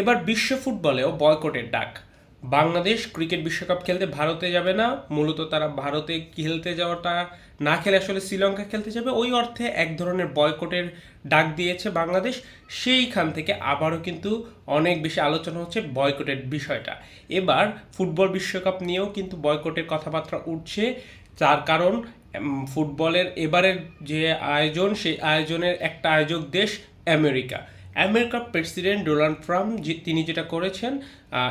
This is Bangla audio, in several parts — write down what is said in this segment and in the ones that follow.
এবার বিশ্ব ফুটবলেও বয়কটের ডাক। বাংলাদেশ ক্রিকেট বিশ্বকাপ খেলতে ভারতে যাবে না, মূলত তারা ভারতে খেলতে যাওয়াটা না খেলে আসলে শ্রীলঙ্কা খেলতে যাবে। ওই অর্থে এক ধরনের বয়কটের ডাক দিয়েছে বাংলাদেশ। সেইখান থেকে আবারও কিন্তু অনেক বেশি আলোচনা হচ্ছে বয়কটের বিষয়টা। এবার ফুটবল বিশ্বকাপ নিয়েও কিন্তু বয়কটের কথাবার্তা উঠছে। তার কারণ ফুটবলের এবারের যে আয়োজন, সেই আয়োজনের একটা আয়োজক দেশ আমেরিকা। আমেরিকার প্রেসিডেন্ট ডোনাল্ড ট্রাম্প তিনি যেটা করেছেন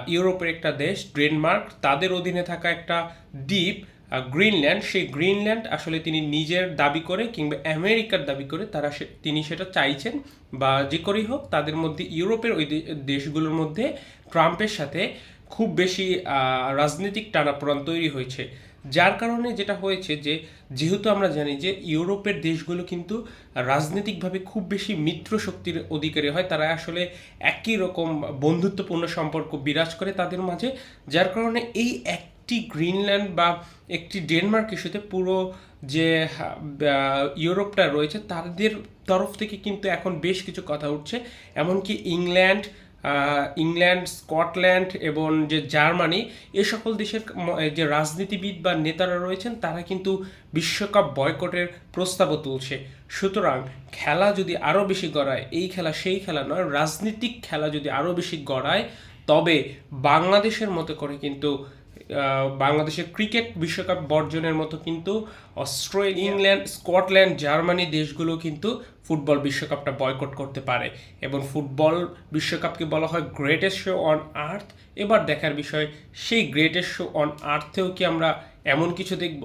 ইউরোপের একটা দেশ, ডেনমার্ক, তাদের অধীনে থাকা একটা দ্বীপ গ্রিনল্যান্ড। সেই গ্রিনল্যান্ড আসলে তিনি নিজের দাবি করে কিংবা আমেরিকার দাবি করে তারা সে- তিনি সেটা চাইছেন বা যে করেই হোক তাদের মধ্যে, ইউরোপের ওই দেশগুলোর মধ্যে ট্রাম্পের সাথে খুব বেশি রাজনৈতিক টানাপোড়ান তৈরি হয়েছে। যার কারণে যেটা হয়েছে যে, যেহেতু আমরা জানি যে, ইউরোপের দেশগুলো কিন্তু রাজনৈতিকভাবে খুব বেশি মিত্র শক্তির অধিকারী হয়, তারা আসলে একই রকম বন্ধুত্বপূর্ণ সম্পর্ক বিরাজ করে তাদের মাঝে, যার কারণে এই একটি গ্রিনল্যান্ড বা একটি ডেনমার্ক ইস্যুতে পুরো যে ইউরোপটা রয়েছে, তাদের তরফ থেকে কিন্তু এখন বেশ কিছু কথা উঠছে। এমনকি ইংল্যান্ড ইংল্যান্ড, স্কটল্যান্ড এবং যে জার্মানি, এ সকল দেশের যে রাজনীতিবিদ বা নেতারা রয়েছেন, তারা কিন্তু বিশ্বকাপ বয়কটের প্রস্তাবও তুলছে। সুতরাং খেলা যদি আরও বেশি গড়ায়, এই খেলা সেই খেলা নয়, রাজনীতিক খেলা যদি আরও বেশি গড়ায়, তবে বাংলাদেশের মতো করে কিন্তু বাংলাদেশের ক্রিকেট বিশ্বকাপ বর্জনের মতো কিন্তু অস্ট্রেলিয়া ইংল্যান্ড স্কটল্যান্ড জার্মানি দেশগুলো কিন্তু ফুটবল বিশ্বকাপটা বয়কট করতে পারে। এবং ফুটবল বিশ্বকাপকে বলা হয় গ্রেটেস্ট শো অন আর্থ এবার দেখার বিষয় সেই গ্রেটেস্ট শো অন আর্থেও কি আমরা এমন কিছু দেখব?